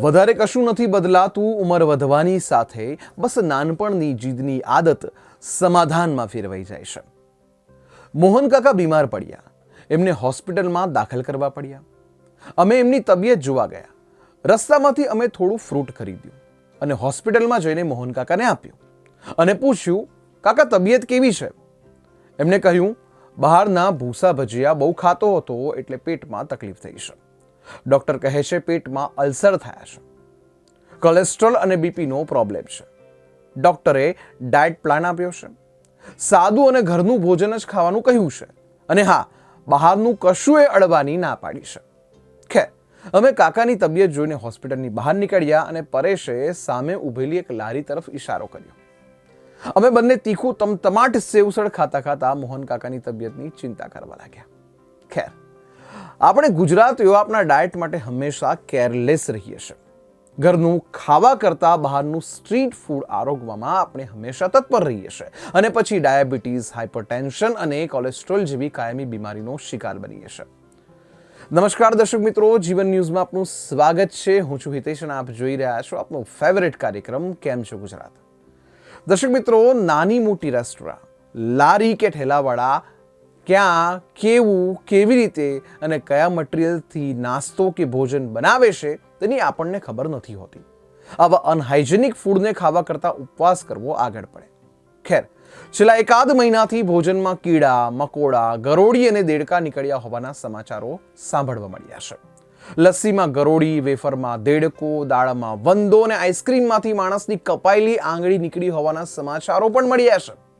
વધારે કશું નથી બદલાતું ઉંમર વધવાની સાથે બસ નાનપણની જીદની આદત સમાધાનમાં ફેરવાઈ જાય છે. મોહન કાકા બીમાર પડ્યા. એમને હોસ્પિટલમાં દાખલ કરવા પડ્યા. અમે એમની તબિયત જોવા ગયા. રસ્તામાંથી અમે થોડું ફ્રૂટ ખરીદ્યું અને હોસ્પિટલમાં જઈને મોહન કાકાને આપ્યું અને પૂછ્યું, કાકા, તબિયત કેવી છે? એમને કહ્યું, બહારના ભૂસા ભજીયા બહુ ખાતો હતો એટલે પેટમાં તકલીફ થઈ છે. ડૉક્ટર કહે છે, પેટમાં અલ્સર થયા છે. કોલેસ્ટ્રોલ અને બીપીનો પ્રોબ્લેમ છે. ડૉક્ટરે ડાયટ પ્લાન આપ્યો છે. સાદું અને ઘરનું ભોજન જ ખાવાનું કહ્યું છે. અને હા, બહારનું કશું એ અડવાની ના પાડી છે. ખેર, અમે કાકાની તબિયત જોઈને હોસ્પિટલની બહાર નીકળ્યા અને પરેશે સામે ઊભેલી એક લારી તરફ ઇશારો કર્યો. અમે બંને તીખું તમતમાટ સેવસળ ખાતા ખાતા મોહન કાકાની તબિયતની ચિંતા કરવા લાગ્યા. ખેર આપણે ગુજરાતીઓ આપણા ડાયટ માટે હંમેશા કેરલેસ રહીએ છીએ. ઘરનું ખાવા કરતાં બહારનું સ્ટ્રીટ ફૂડ આરોગવામાં આપણે હંમેશા તત્પર રહીએ છીએ. અને પછી ડાયાબિટીસ હાઇપરટેન્શન અને કોલેસ્ટ્રોલ જેવી કાયમી બીમારીનો શિકાર બનીએ છીએ. નમસ્કાર દર્શક મિત્રો, જીવન ન્યૂઝમાં આપનું સ્વાગત છે. હું છું હિતેશ અને આપ જોઈ રહ્યા છો આપનો ફેવરેટ કાર્યક્રમ, કેમ છો ગુજરાત? દર્શક મિત્રો, નાની મોટી રેસ્ટોરાં લારી કે ઠેલાવાળા ક્યાં, કેવું, કેવી રીતે અને કયા મટીરિયલથી નાસ્તો કે ભોજન બનાવે છે, તેની આપણને ખબર નથી હોતી. આવા અનહાઇજેનિક ફૂડને ખાવા કરતાં ઉપવાસ કરવો આગળ પડે. ખેર, છેલ્લા એકાદ મહિનાથી ભોજનમાં કીડા, મકોડા, ગરોળી અને દેડકા નીકળ્યા હોવાના સમાચારો સાંભળવા મળ્યા છે. લસ્સીમાં ગરોળી, વેફરમાં દેડકો, દાળમાં વંદો અને આઈસ્ક્રીમમાંથી માણસની કપાયેલી આંગળી નીકળી હોવાના સમાચારો પણ મળ્યા છે.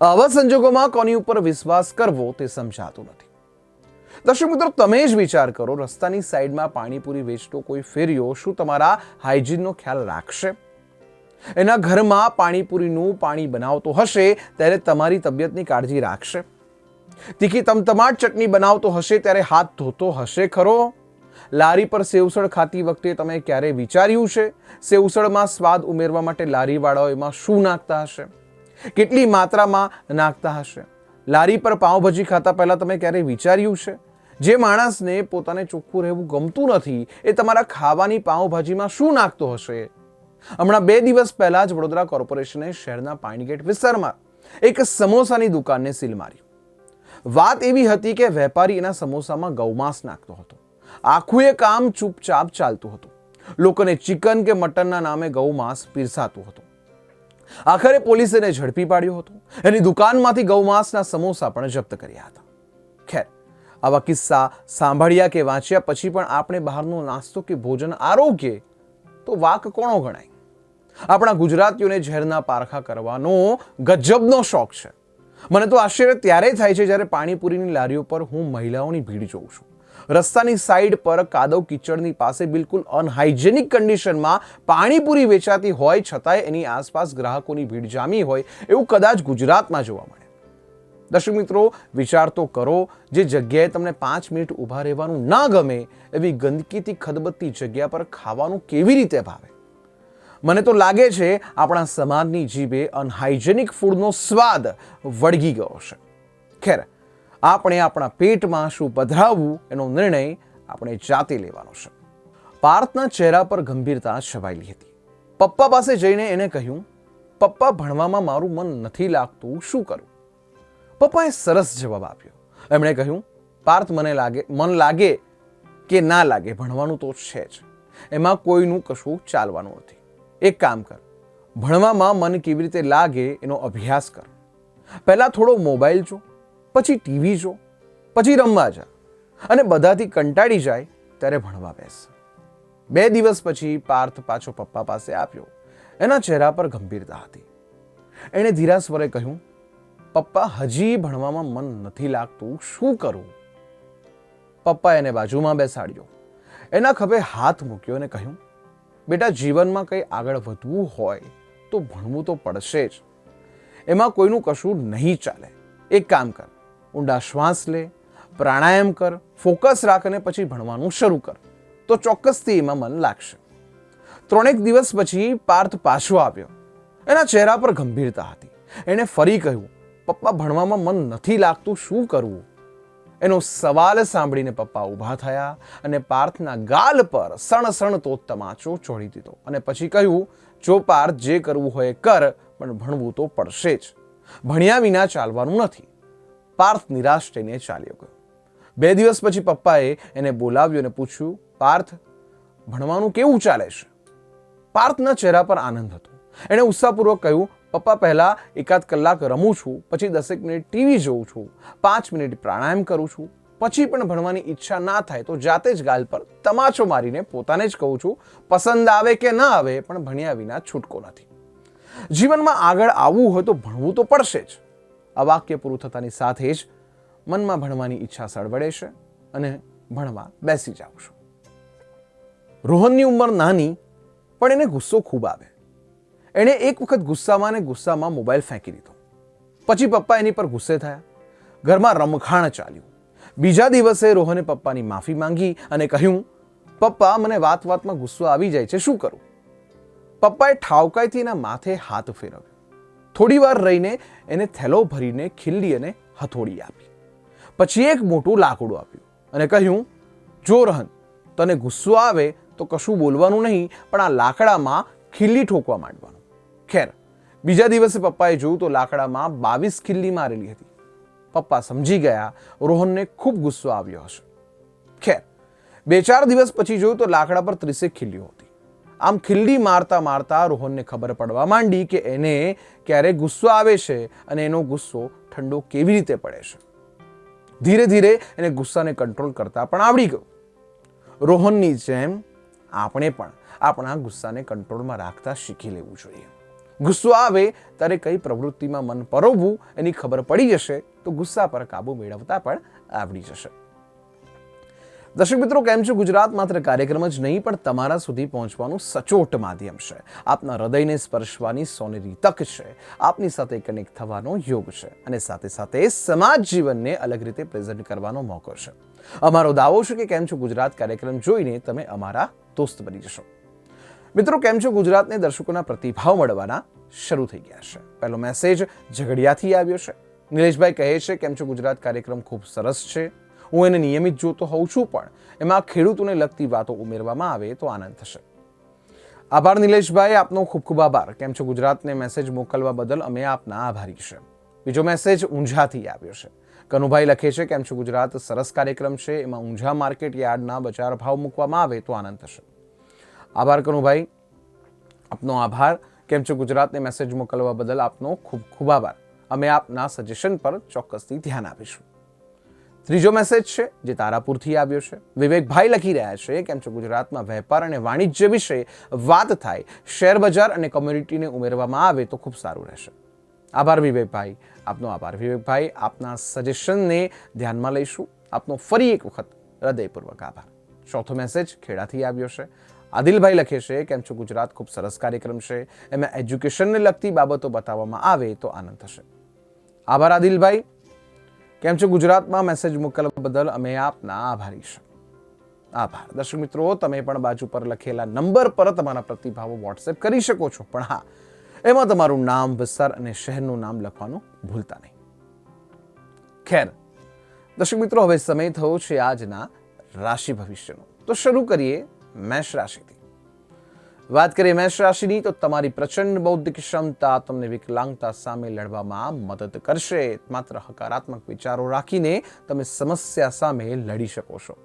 આવા સંજોગોમાં કોની ઉપર વિશ્વાસ કરવો તે સમજાતું નથી. દર્શક મિત્રો, તમે જ વિચાર કરો, રસ્તાની સાઈડમાં પાણીપુરી વેચતો કોઈ ફેરિયો શું તમારા હાઇજીનનો ખ્યાલ રાખશે? એના ઘરમાં પાણીપુરીનું પાણી બનાવતો હશે ત્યારે તમારી તબિયતની કાળજી રાખશે? તીખી તમતમાટ ચટણી બનાવતો હશે ત્યારે હાથ ધોતો હશે ખરો? લારી પર સેવસળ ખાતી વખતે તમે ક્યારે વિચાર્યું છે? સેવસળમાં સ્વાદ ઉમેરવા માટે લારીવાળાઓ એમાં શું નાખતા હશે? કેટલી માત્રામાં નાખતા હશે? લારી પર પાઉંભાજી ખાતા પહેલાં તમે ક્યારેય વિચાર્યું છે? જે માણસને પોતાને ચોખ્ખું રહેવું ગમતું નથી, એ તમારા ખાવાની પાઉંભાજીમાં શું નાખતો હશે? હમણાં બે દિવસ પહેલાં જ વડોદરા કોર્પોરેશને શહેરના પાણીગેટ વિસ્તારમાં એક સમોસાની દુકાનને સીલ મારી. વાત એવી હતી કે વેપારી એના સમોસામાં ગૌમાંસ નાખતો હતો. આખું એ કામ ચૂપચાપ ચાલતું હતું. લોકોને ચિકન કે મટનના નામે ગૌમાંસ પીરસાતું હતું. આખરે પોલીસે એને ઝડપી પાડ્યો હતો. એની દુકાનમાંથી ગૌમાંસના સમોસા પણ જપ્ત કર્યા હતા. ખેર, આવા કિસ્સા સાંભળ્યા કે વાંચ્યા પછી પણ આપણે બહારનો નાસ્તો કે ભોજન આરોગ્ય તો વાક કોણો ગણાય? આપણા ગુજરાતીઓને ઝેરના પારખા કરવાનો ગજબનો શોખ છે. મને તો આશ્ચર્ય ત્યારે થાય છે જ્યારે પાણીપુરીની લારીઓ પર હું મહિલાઓની ભીડ જોઉં છું. રસ્તાની સાઈડ પર કાદવ કિચડની પાસે બિલકુલ અનહાઇજેનિક કન્ડિશનમાં પાણીપુરી વેચાતી હોય, છતાંય એની આસપાસ ગ્રાહકોની ભીડ જામી હોય, એવું કદાચ ગુજરાતમાં જોવા મળે. દર્શક મિત્રો, વિચાર તો કરો, જે જગ્યાએ તમને પાંચ મિનિટ ઊભા રહેવાનું ના ગમે, એવી ગંદકીથી ખદબદતી જગ્યા પર ખાવાનું કેવી રીતે ભાવે? મને તો લાગે છે, આપણા સમાજની જીભે અનહાઇજેનિક ફૂડનો સ્વાદ વળગી ગયો છે ખેર આપણે આપણા પેટમાં શું પધરાવવું એનો નિર્ણય આપણે જાતે લેવાનો છે. પાર્થના ચહેરા પર ગંભીરતા છવાયેલી હતી. પપ્પા પાસે જઈને એને કહ્યું, પપ્પા, ભણવામાં મારું મન નથી લાગતું, શું કરું? પપ્પાએ સરસ જવાબ આપ્યો. એમણે કહ્યું, પાર્થ, મને લાગે, મન લાગે કે ના લાગે, ભણવાનું તો છે જ. એમાં કોઈનું કશું ચાલવાનું નથી. એક કામ કર, ભણવામાં મન કેવી રીતે લાગે એનો અભ્યાસ કર. પહેલાં થોડો મોબાઈલ જો પછી ટીવી જો, પછી રમવા જા. અને બધાથી કંટાળી જાય ત્યારે ભણવા બેસ. બે દિવસ પછી પાર્થ પાછો પપ્પા પાસે આવ્યો. એના ચહેરા પર ગંભીરતા હતી. એણે ધીરા સ્વરે કહ્યું, પપ્પા, હજી ભણવામાં મન નથી લાગતું. શું કરું? પપ્પા એને બાજુમાં બેસાડ્યો. એના ખભે હાથ મૂક્યો અને કહ્યું, બેટા, જીવનમાં કંઈ આગળ વધવું હોય તો ભણવું તો પડશે જ. એમાં કોઈનું કશું નહીં ચાલે. એક કામ કર. ઊંડા શ્વાસ લે, પ્રાણાયામ કર, ફોકસ રાખ અને પછી ભણવાનું શરૂ કર. તો ચોક્કસથી એમાં મન લાગશે. ત્રણેક દિવસ પછી પાર્થ પાછો આવ્યો. એના ચહેરા પર ગંભીરતા હતી. એણે ફરી કહ્યું, પપ્પા, ભણવામાં મન નથી લાગતું, શું કરવું? એનો સવાલ સાંભળીને પપ્પા ઊભા થયા અને પાર્થના ગાલ પર સણસણતો તમાચો ચોડી દીધો અને પછી કહ્યું, જો પાર્થ જે કરવું હોય કર, પણ ભણવું તો પડશે જ. ભણ્યા વિના ચાલવાનું નથી. પાર્થ નિરાશ થઈને ચાલ્યો ગયો. બે દિવસ પછી પપ્પાએ એને બોલાવ્યો અને પૂછ્યું, પાર્થ, ભણવાનું કેવું ચાલે છે? પાર્થના ચહેરા પર આનંદ હતો. એણે ઉત્સાહપૂર્વક કહ્યું, પપ્પા, પહેલાં એકાદ કલાક રમું છું, પછી દસેક મિનિટ ટીવી જોઉં છું, પાંચ મિનિટ પ્રાણાયામ કરું છું, પછી પણ ભણવાની ઈચ્છા ના થાય તો જાતે જ ગાલ પર તમાચો મારીને પોતાને જ કહું છું, પસંદ આવે કે ના આવે, પણ ભણ્યા વિના છૂટકો નથી. જીવનમાં આગળ આવવું હોય તો ભણવું તો પડશે જ. આ વાક્ય પૂરું થતાની સાથે જ મનમાં ભણવાની ઈચ્છા સળવડે છે અને ભણવા બેસી જાઉં છું. રોહનની ઉંમર નાની, પણ એને ગુસ્સો ખૂબ આવે. એણે એક વખત ગુસ્સામાં ને ગુસ્સામાં મોબાઈલ ફેંકી દીધો. પછી પપ્પા એની પર ગુસ્સે થયા. ઘરમાં રમખાણ ચાલ્યું. બીજા દિવસે રોહને પપ્પાની માફી માંગી અને કહ્યું, પપ્પા, મને વાત વાતમાં ગુસ્સો આવી જાય છે, શું કરું? પપ્પાએ ઠાવકાઈથી એના માથે હાથ ફેરવ્યો. થોડી વાર રહીને એને થેલો ભરીને ખીલ્લી અને હથોડી આપી. પછી એક મોટું લાકડું આપ્યું અને કહ્યું, જો રહન, તને ગુસ્સો આવે તો કશું બોલવાનું નહીં, પણ આ લાકડામાં ખીલ્લી ઠોકવા માંડવાનું. ખેર, બીજા દિવસે પપ્પાએ જોયું તો લાકડામાં બાવીસ ખીલ્લી મારેલી હતી. પપ્પા સમજી ગયા, રોહનને ખૂબ ગુસ્સો આવ્યો હશે. ખેર, બે ચાર દિવસ પછી જોયું તો લાકડા પર ત્રીસેક ખીલ્લીઓ હતી. આમ ખીલ્લી મારતા મારતા રોહનને ખબર પડવા માંડી કે એને ક્યારે ગુસ્સો આવે છે અને એનો ગુસ્સો ઠંડો કેવી રીતે પડે છે. ધીરે ધીરે એને ગુસ્સાને કંટ્રોલ કરતા પણ આવડી ગયું. રોહનની જેમ આપણે પણ આપણા ગુસ્સાને કંટ્રોલમાં રાખતા શીખી લેવું જોઈએ. ગુસ્સો આવે ત્યારે કઈ પ્રવૃત્તિમાં મન પરોવવું એની ખબર પડી જશે તો ગુસ્સા પર કાબુ મેળવતા પણ આવડી જશે. દર્શક મિત્રો, કેમ છો? ગુજરાત માત્ર કાર્યક્રમ જ નહીં, પણ તમારા સુધી પહોંચવાનું સચોટ માધ્યમ છે. આપના હૃદયને સ્પર્શવાની સોનેરી તક છે. આપની સાથે કનેક્ટ થવાનો યોગ છે અને સાથે સાથે સમાજ જીવનને અલગ રીતે પ્રેઝન્ટ કરવાનો મોકો છે. અમારો દાવો છે કે કેમ છો? ગુજરાત કાર્યક્રમ જોઈને તમે અમારા દોસ્ત બની જશો. મિત્રો, કેમ છો? ગુજરાતને દર્શકોના પ્રતિભાવ મળવાના શરૂ થઈ ગયા છે. પહેલો મેસેજ ઝઘડિયાથી આવ્યો છે. નિલેશભાઈ કહે છે, કેમ છો? ગુજરાત કાર્યક્રમ ખૂબ સરસ છે. હું એને નિયમિત જોતો હોઉં છું પણ એમાં ખેડૂતોને લગતી વાતો ઉમેરવામાં આવે તો આનંદ થશે. આભાર નિલેશભાઈ, આપનો ખૂબ ખૂબ આભાર. કેમ છો ગુજરાતને મેસેજ મોકલવા બદલ અમે આપના આભારી છે બીજો મેસેજ ઊંઝાથી આવ્યો છે. કનુભાઈ લખે છે, કેમ છો ગુજરાત? સરસ કાર્યક્રમ છે. એમાં ઊંઝા માર્કેટ યાર્ડના બજાર ભાવ મૂકવામાં આવે તો આનંદ થશે. આભાર કનુભાઈ. આપનો આભાર. કેમ છો ગુજરાતને મેસેજ મોકલવા બદલ આપનો ખૂબ ખૂબ આભાર. અમે આપના સજેશન પર ચોક્કસથી ધ્યાન આપીશું. ત્રીજો મેસેજ છે, જે તારાપુરથી આવ્યો છે. વિવેકભાઈ લખી રહ્યા છે, કેમ છો ગુજરાતમાં વેપાર અને વાણિજ્ય વિશે વાત થાય, શેર બજાર અને કોમ્યુનિટીને ઉમેરવામાં આવે તો ખૂબ સારું રહેશે. આભાર વિવેકભાઈ. આપનો આભાર વિવેકભાઈ. આપના સજેશનને ધ્યાનમાં લઈશું. આપનો ફરી એક વખત હૃદયપૂર્વક આભાર. ચોથો મેસેજ ખેડાથી આવ્યો છે. આદિલભાઈ લખે છે, કેમ છો ગુજરાત? ખૂબ સરસ કાર્યક્રમ છે. એમાં એજ્યુકેશનને લગતી બાબતો બતાવવામાં આવે તો આનંદ થશે. આભાર આદિલભાઈ. કેમ છો ગુજરાતમાં? મેસેજ મોકલવા બદલ અમે આપના આભારી છું આભાર. દર્શક મિત્રો, તમે પણ બાજુ પર લખેલા નંબર પર તમારા પ્રતિભાવો વોટ્સએપ કરી શકો છો. પણ હા, એમાં તમારું નામ વિસ્તાર અને શહેરનું નામ લખવાનું ભૂલતા નહીં. ખેર. દર્શક મિત્રો, હવે સમય થયો છે આજના રાશિ ભવિષ્યનો. તો શરૂ કરીએ મેષ રાશિથી. વાત કરીએ મેષ રાશિની, તો તમારી પ્રચંડ બૌદ્ધિક ક્ષમતા તમને વિકલાંગતા સામે લડવામાં મદદ કરશે. માત્ર હકારાત્મક વિચારો રાખીને તમે સમસ્યા સામે લડી શકો છો.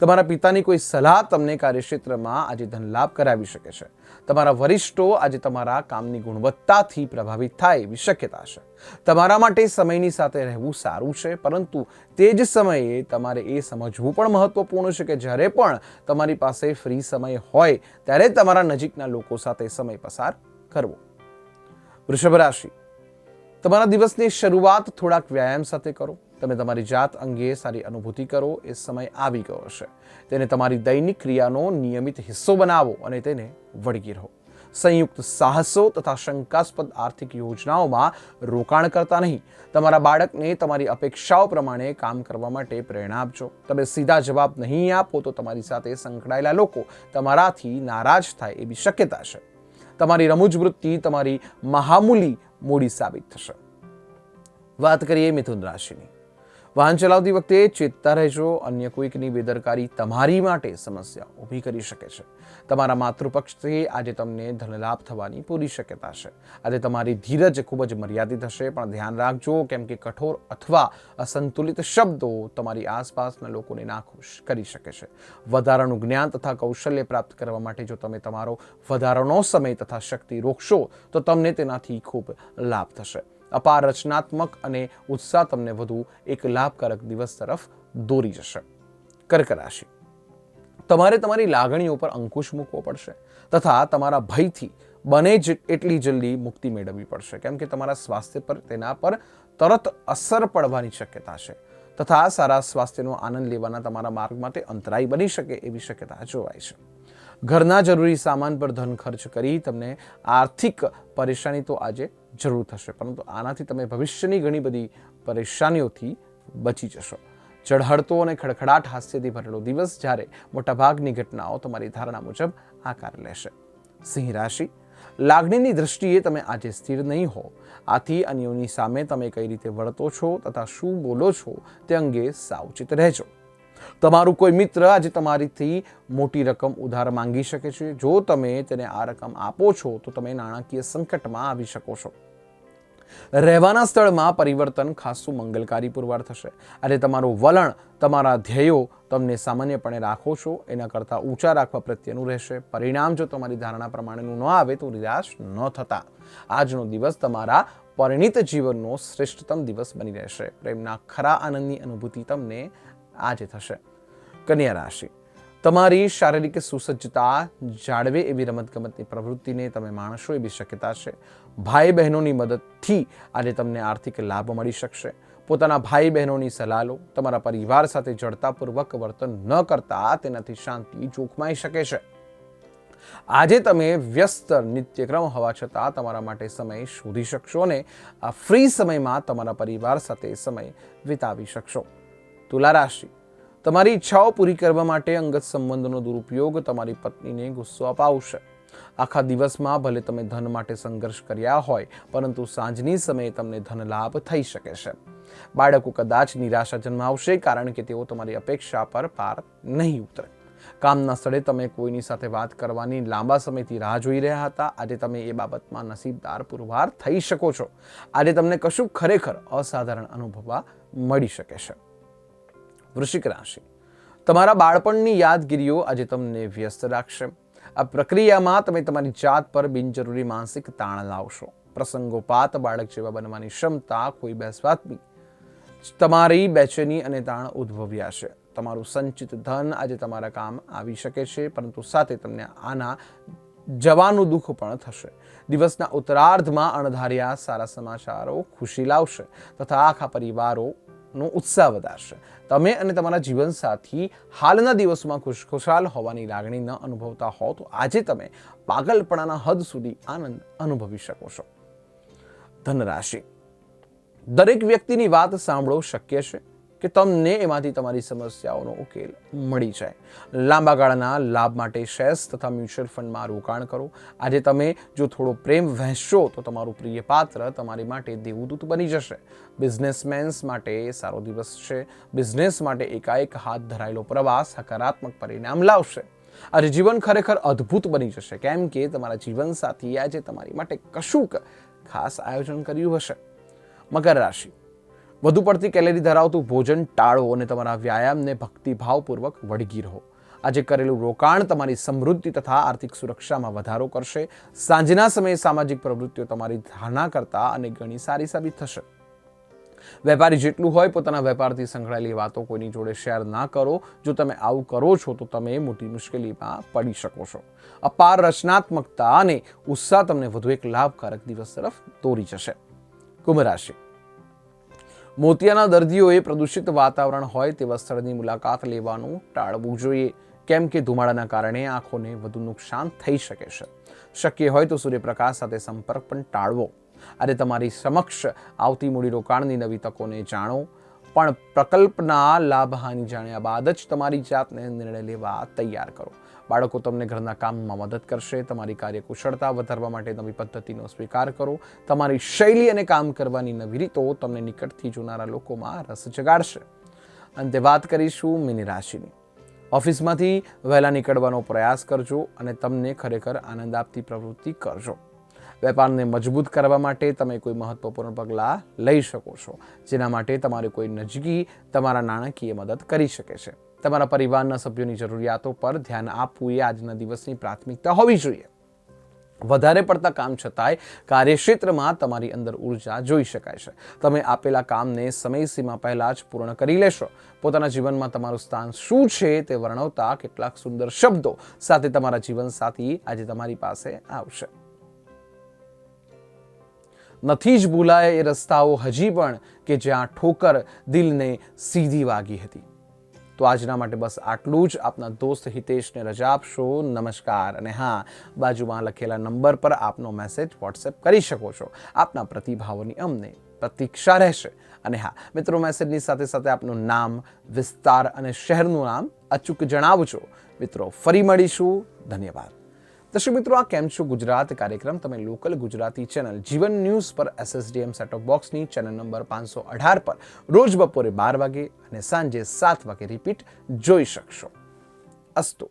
તમારા પિતાની કોઈ સલાહ તમને કાર્યક્ષેત્રમાં આજે ધન લાભ કરાવી શકે છે. તમારા વરિષ્ઠો આજે તમારા કામની ગુણવત્તાથી પ્રભાવિત થાય એવી શક્યતા છે. તમારા માટે સમયની સાથે રહેવું સારું છે, પરંતુ તે જ સમયે તમારે એ સમજવું પણ મહત્વપૂર્ણ છે કે જ્યારે પણ તમારી પાસે ફ્રી સમય હોય, ત્યારે તમારા નજીકના લોકો સાથે સમય પસાર કરવો. વૃષભ રાશિ. તમારા દિવસની શરૂઆત થોડાક વ્યાયામ સાથે કરો. તમે તમારી જાત અંગે સારી અનુભૂતિ કરો, એ સમય આવી ગયો છે તેને તમારી દૈનિક ક્રિયાનો નિયમિત હિસ્સો બનાવો અને તેને વળગી રહો. સંયુક્ત સાહસો તથા શંકાસ્પદ આર્થિક યોજનાઓમાં રોકાણ કરતા નહીં. તમારા બાળકને તમારી અપેક્ષાઓ પ્રમાણે કામ કરવા માટે પ્રેરણા આપજો. તમે સીધા જવાબ નહીં આપો તો તમારી સાથે સંકળાયેલા લોકો તમારાથી નારાજ થાય એવી શક્યતા છે. તમારી રમૂજ વૃત્તિ તમારી મહામૂલી મૂડી સાબિત થશે. વાત કરીએ મિથુન રાશિની. વાહન ચલાવતી વખતે ચેતતા રહેજો. અન્ય કોઈકની બેદરકારી તમારી માટે સમસ્યા ઊભી કરી શકે છે. તમારા માતૃપક્ષથી આજે તમને ધનલાભ થવાની પૂરી શક્યતા છે. આજે તમારી ધીરજ ખૂબ જ મર્યાદિત હશે, પણ ધ્યાન રાખજો કેમ કે કઠોર અથવા અસંતુલિત શબ્દો તમારી આસપાસના લોકોને નાખુશ કરી શકે છે. વધારાનું જ્ઞાન તથા કૌશલ્ય પ્રાપ્ત કરવા માટે જો તમે તમારો વધારાનો સમય તથા શક્તિ રોકશો, તો તમને તેનાથી ખૂબ લાભ થશે. અપાર રચનાત્મક અને ઉત્સાહ તમને વધુ એક લાભકારક દિવસ તરફ દોરી જશે. કર્ક રાશિ. તમારે તમારી લાગણીઓ પર અંકુશ મૂકવો પડશે તથા તમારા ભયથી બને જ એટલી જલ્દી મુક્તિ મેળવવી પડશે. કેમ કે તમારા સ્વાસ્થ્ય પર તેના પર તરત અસર પડવાની શક્યતા છે તથા સારા સ્વાસ્થ્યનો આનંદ લેવાના તમારા માર્ગ માટે અંતરાય બની શકે એવી શક્યતા જોવાય છે. ઘરના જરૂરી સામાન પર ધન ખર્ચ કરી તમને આર્થિક પરેશાની તો આજે જરૂર થશે. પરંતુ આનાથી તમે ભવિષ્યની ઘણી બધી પરેશાનીઓથી બચી જશો. ચઢહડતો અને ખડખડાટ હાસ્યથી ભરેલો દિવસ જ્યારે મોટાભાગની ઘટનાઓ તમારી ધારણા મુજબ આકાર લેશે. સિંહ રાશિ. લાગણીની દ્રષ્ટિએ તમે આજે સ્થિર નહીં હો. આથી અન્યોની સામે તમે કઈ રીતે વળતો છો તથા શું બોલો છો તે અંગે સાવચેત રહેજો. તમારું કોઈ મિત્ર આજે તમારીથી મોટી રકમ ઉધાર માંગી શકે છે. જો તમે તેને આ રકમ આપો છો, તો તમે નાણાકીય સંકટમાં આવી શકો છો. રહેવાના સ્થળમાં પરિવર્તન ખાસું મંગલકારી પુરવાર થશે. અને તમારું વલણ, તમારા ધ્યેયો તમને સામાન્યપણે રાખો છો. એના કરતાં ઊંચા રાખવા પ્રત્યેનું રહેશે. પરિણામ જો તમારી ધારણા પ્રમાણેનું ન આવે, તો નિરાશ ન થતા. આજનો દિવસ તમારા પરિણિત જીવનનો શ્રેષ્ઠતમ દિવસ બની રહેશે. પ્રેમના ખરા આનંદની અનુભૂતિ તમને આજે થશે. કન્યા રાશિ. તમારી શારીરિક સુસજ્જતા જાળવે એવી રમતગમતની પ્રવૃત્તિને તમે માણશો એવી શક્યતા છે. ભાઈ બહેનોની મદદથી આજે તમને આર્થિક લાભ મળી શકશે. પોતાના ભાઈ બહેનોની સલાહ લો. તમારા પરિવાર સાથે જડતાપૂર્વક વર્તન ન કરતા તેનાથી શાંતિ જોખમાઈ શકે છે. આજે તમે વ્યસ્ત નિત્યક્રમ હોવા છતાં તમારા માટે સમય શોધી શકશો અને આ ફ્રી સમયમાં તમારા પરિવાર સાથે સમય વિતાવી શકશો. તુલા રાશિ. તમારી ઈચ્છાઓ પૂરી કરવા માટે અંગત સંબંધનો દુરુપયોગ તમારી પત્નીને ગુસ્સો અપાવશે. આખા દિવસમાં ભલે તમે ધન માટે સંઘર્ષ કર્યા હોય, પરંતુ સાંજની સમયે તમને ધન લાભ થઈ શકે છે. બાળકો કદાચ નિરાશા જન્માવશે કારણ કે તેઓ તમારી અપેક્ષા પર પાર નહીં ઉતરે. કામના સ્થળે તમે કોઈની સાથે વાત કરવાની લાંબા સમયથી રાહ જોઈ રહ્યા હતા. આજે તમે એ બાબતમાં નસીબદાર પુરવાર થઈ શકો છો. આજે તમને કશું ખરેખર અસાધારણ અનુભવવા મળી શકે છે. વૃશ્ચિક રાશિ. તમારા બાળપણની યાદગીરીઓ આજે તમને વ્યસ્ત રાખશે. આ પ્રક્રિયામાં તમે તમારી જાત પર બિનજરૂરી માનસિક તાણ લાવશો. પ્રસંગોપાત, બાળક જેવા બનવાની ક્ષમતા, કોઈ બેસવાતની તમારી બેચેની અને તાણ ઉદ્ભવ્યા છે તમારું સંચિત ધન આજે તમારા કામ આવી શકે છે, પરંતુ સાથે તમને આના જવાનું દુઃખ પણ થશે. દિવસના ઉત્તરાર્ધમાં અણધાર્યા સારા સમાચારો ખુશી લાવશે તથા આખા પરિવારો નો ઉત્સાહ વધારશે. તમે અને તમારા જીવનસાથી હાલના દિવસોમાં ખુશખુશાલ હોવાની લાગણી ન અનુભવતા હો તો આજે તમે પાગલપણાના હદ સુધી આનંદ અનુભવી શકો છો. ધનરાશિ. દરેક વ્યક્તિની વાત સાંભળો શક્ય છે. કે તમને એમાંથી તમારી સમસ્યાઓનો ઉકેલ મળી જાય. લાંબા ગાળાના લાભ માટે શેર્સ તથા મ્યુચ્યુઅલ ફંડમાં રોકાણ કરો. આજે તમે જો થોડો પ્રેમ વહેંચશો, તો તમારું પ્રિય પાત્ર તમારી માટે દેવદૂત બની જશે. બિઝનેસમેન્સ માટે સારો દિવસ છે. બિઝનેસ માટે એકાએક હાથ ધરાયેલો પ્રવાસ હકારાત્મક પરિણામ લાવશે. આજે જીવન ખરેખર અદ્ભુત બની જશે. કેમ કે તમારા જીવનસાથીએ આજે તમારી માટે કશુંક ખાસ આયોજન કર્યું હશે. મકર રાશિ. વધુ પડતી કેલેરી ધરાવતું ભોજન ટાળો અને તમારા વ્યાયામને ભક્તિભાવપૂર્વક વળગી રહો. આજે કરેલું રોકાણ તમારી સમૃદ્ધિ તથા આર્થિક સુરક્ષામાં વધારો કરશે. સાંજના સમયે સામાજિક પ્રવૃત્તિઓ તમારી ધારણા કરતા અને ઘણી સારી સાબિત થશે. વેપારી જેટલું હોય પોતાના વેપારથી સંકળાયેલી વાતો કોઈની જોડે શેર ના કરો. જો તમે આવું કરો છો તો તમે મોટી મુશ્કેલીમાં પડી શકો છો. અપાર રચનાત્મકતા અને ઉત્સાહ તમને વધુ એક લાભકારક દિવસ તરફ દોરી જશે. કુંભ રાશિ. મોતિયાના દર્દીઓએ પ્રદૂષિત વાતાવરણ હોય તેવા સ્થળની મુલાકાત લેવાનું ટાળવું જોઈએ. કેમ કે ધુમાડાના કારણે આંખોને વધુ નુકસાન થઈ શકે છે. શક્ય હોય તો સૂર્યપ્રકાશ સાથે સંપર્ક પણ ટાળવો. અને તમારી સમક્ષ આવતી મૂડીરોકાણની નવી તકોને જાણો. પણ પ્રકલ્પના લાભ હાનિ જાણ્યા બાદ જ તમારી જાતને નિર્ણય લેવા તૈયાર કરો. બાળકો તમને ઘરના કામમાં મદદ કરશે, તમારી કાર્યકુશળતા વધારવા માટે નવી પદ્ધતિનો સ્વીકાર કરો, તમારી શૈલી અને કામ કરવાની નવી રીતો તમને નિકટથી જોનારા લોકોમાં રસ જગાડશે. અંતે વાત કરીશું મિની રાશિની. ઓફિસમાંથી વહેલા નીકળવાનો પ્રયાસ કરજો અને તમને ખરેખર આનંદ આપતી પ્રવૃત્તિ કરજો. વેપારને મજબૂત કરવા માટે તમે કોઈ મહત્વપૂર્ણ પગલાં લઈ શકો છો, જેના માટે તમારે કોઈ નજીકી તમારા નાણાકીય મદદ કરી શકે છે. તમારા પરિવારના સભ્યોની જરૂરિયાતો પર ધ્યાન આપવું એ આજના દિવસની પ્રાથમિકતા હોવી જોઈએ. વધારે પડતા કામ છતાંય કાર્યક્ષેત્રમાં તમારી અંદર ઊર્જા જોઈ શકાય છે. તમે આપેલા કામને સમયસીમા પહેલાં જ પૂર્ણ કરી લેશો. પોતાના જીવનમાં તમારું સ્થાન શું છે તે વર્ણવતા કેટલાક સુંદર શબ્દો સાથે તમારા જીવનસાથી આજે તમારી પાસે આવશે. નથી જ ભૂલાય એ રસ્તાઓ હજી પણ કે જ્યાં ઠોકર દિલને સીધી વાગી હતી. તો આજના માટે બસ આટલું જ. આપના દોસ્ત હિતેશને રજા આપશો. નમસ્કાર. અને હા, બાજુમાં લખેલા નંબર પર આપનો મેસેજ વોટ્સએપ કરી શકો છો. આપના પ્રતિભાવોની અમને પ્રતીક્ષા રહેશે. અને હા, મિત્રો મેસેજની સાથે સાથે આપનું નામ, વિસ્તાર અને શહેરનું નામ અચૂક જણાવજો. મિત્રો, ફરી મળીશું. ધન્યવાદ. દર્શક મિત્રો, આ કેમ છો? ગુજરાત કાર્યક્રમ, તમે local Gujarati channel Jeevan news પર એસએસડીએમ સેટઅપ બોક્સની ચેનલ નંબર પાંચસો અઢાર પર રોજ બપોરે બાર વાગે અને સાંજે સાત વાગે રિપીટ જોઈ શકશો. અસ્તુ.